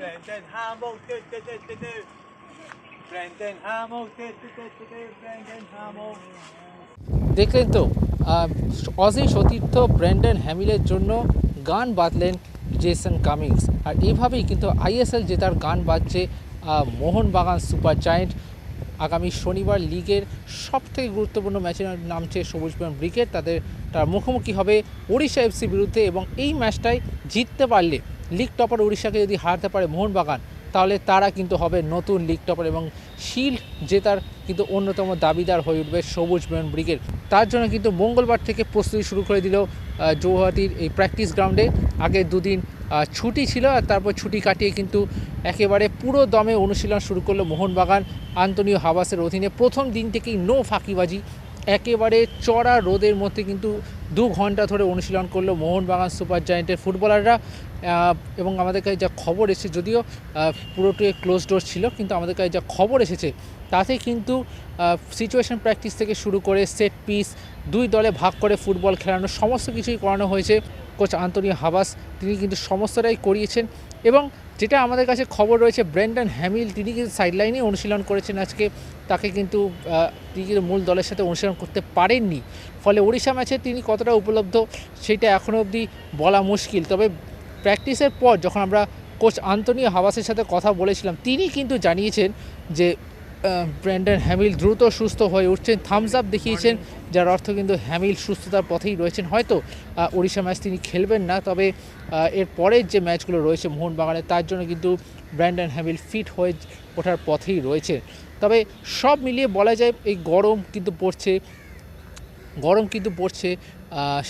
Brandon Hamill, do, do, do, do, do. Brandon Hamill, do, do, do, do, do. Brandon Hamill. দেখলেন তো Aussie সতীর্থ Brandon হ্যামিলের জন্য গান বাঁধলেন Jason Cummings আর এইভাবেই কিন্তু আইএসএল জেতার গান বাজছে মোহনবাগান সুপার জায়েন্ট আগামী শনিবার লিগের সবথেকে গুরুত্বপূর্ণ ম্যাচে নামছে সবুজ বন ব্রিগেড তাদের তার মুখোমুখি হবে ওড়িশা এফসি বিরুদ্ধে এবং এই ম্যাচটায় জিততে পারলে লিগ টপার উড়িষ্যাকে যদি হারতে পারে মোহনবাগান তাহলে তারা কিন্তু হবে নতুন লিগ টপার এবং শিল্ড জেতার কিন্তু অন্যতম দাবিদার হয়ে উঠবে সবুজ বয়ন ব্রিগেড। তার জন্য কিন্তু মঙ্গলবার থেকে প্রস্তুতি শুরু করে দিল আহ, গৌহাটির এই প্র্যাকটিস গ্রাউন্ডে আগে দুদিন ছুটি ছিল আর তারপর ছুটি কাটিয়ে কিন্তু একেবারে পুরো দমে অনুশীলন শুরু করল মোহনবাগান আন্তনীয় হাবাসের অধীনে। প্রথম দিন থেকেই নো ফাঁকিবাজি একেবারে চড়া রোদের মধ্যে কিন্তু দু ঘণ্টা ধরে অনুশীলন করল মোহনবাগান সুপার জায়েন্টের ফুটবলাররা এবং আমাদের কাছে যা খবর এসেছে যদিও আহ, পুরোটাই ক্লোজ ডোর ছিল কিন্তু আমাদের কাছে যা খবর এসেছে তাতে কিন্তু সিচুয়েশন প্র্যাকটিস থেকে শুরু করে সেট পিস দুই দলে ভাগ করে ফুটবল খেলানো সমস্ত কিছুই করানো হয়েছে। কোচ আন্তনিও হাবাস তিনি কিন্তু সমস্তটাই করিয়েছেন এবং যেটা আমাদের কাছে খবর রয়েছে ব্র্যান্ডন হ্যামিল, তিনি কিন্তু সাইডলাইনে অনুশীলন করেছেন আজকে। তাকে কিন্তু তিনি কিন্তু মূল দলের সাথে অনুশীলন করতে পারেননি। ফলে ওড়িশা ম্যাচে তিনি কতটা উপলব্ধ সেটা এখনও অবধি বলা মুশকিল। তবে প্র্যাকটিসের পর যখন আমরা কোচ আন্তনীয় হাবাসের সাথে কথা বলেছিলাম, তিনি কিন্তু জানিয়েছেন যে ব্র্যান্ডন হ্যামিল দ্রুত সুস্থ হয়ে উঠছেন। থামস আপ দেখিয়েছেন, যার অর্থ কিন্তু হ্যামিল সুস্থতার পথেই রয়েছেন। হয়তো ওড়িশা ম্যাচ তিনি খেলবেন না, তবে এর পরের যে ম্যাচগুলো রয়েছে মোহনবাগানের তার জন্য কিন্তু ব্র্যান্ডন হ্যামিল ফিট হয়ে ওঠার পথেই রয়েছে। তবে সব মিলিয়ে বলা যায়, এই গরম কিন্তু পড়ছে, গরম কিন্তু পড়ছে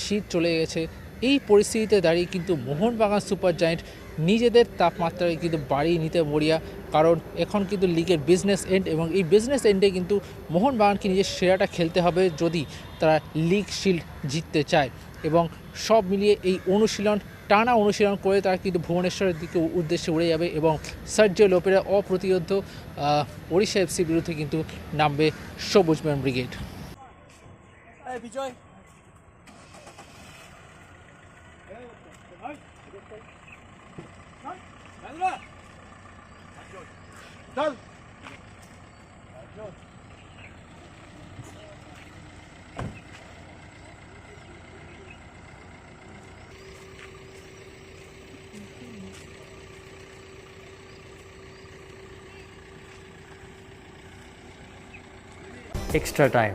শীত চলে গেছে। এই পরিস্থিতিতে দাঁড়িয়ে কিন্তু মোহনবাগান সুপার জায়েন্ট নিজেদের তাপমাত্রাকে কিন্তু বাড়িয়ে নিতে মরিয়া। কারণ এখন কিন্তু লিগের বিজনেস এন্ড এবং এই বিজনেস এন্ডে কিন্তু মোহনবাগানকে নিজের সেরাটা খেলতে হবে যদি তারা লিগ শিল্ড জিততে চায়। এবং সব মিলিয়ে এই অনুশীলন টানা অনুশীলন করে তারা কিন্তু ভুবনেশ্বরের দিকে উদ্দেশ্যে উড়ে যাবে এবং সার্জিও লোপেরা অপ্রতিরোধ ওড়িশা এফসির বিরুদ্ধে কিন্তু নামবে সবুজ man brigade. Hey, Extra time.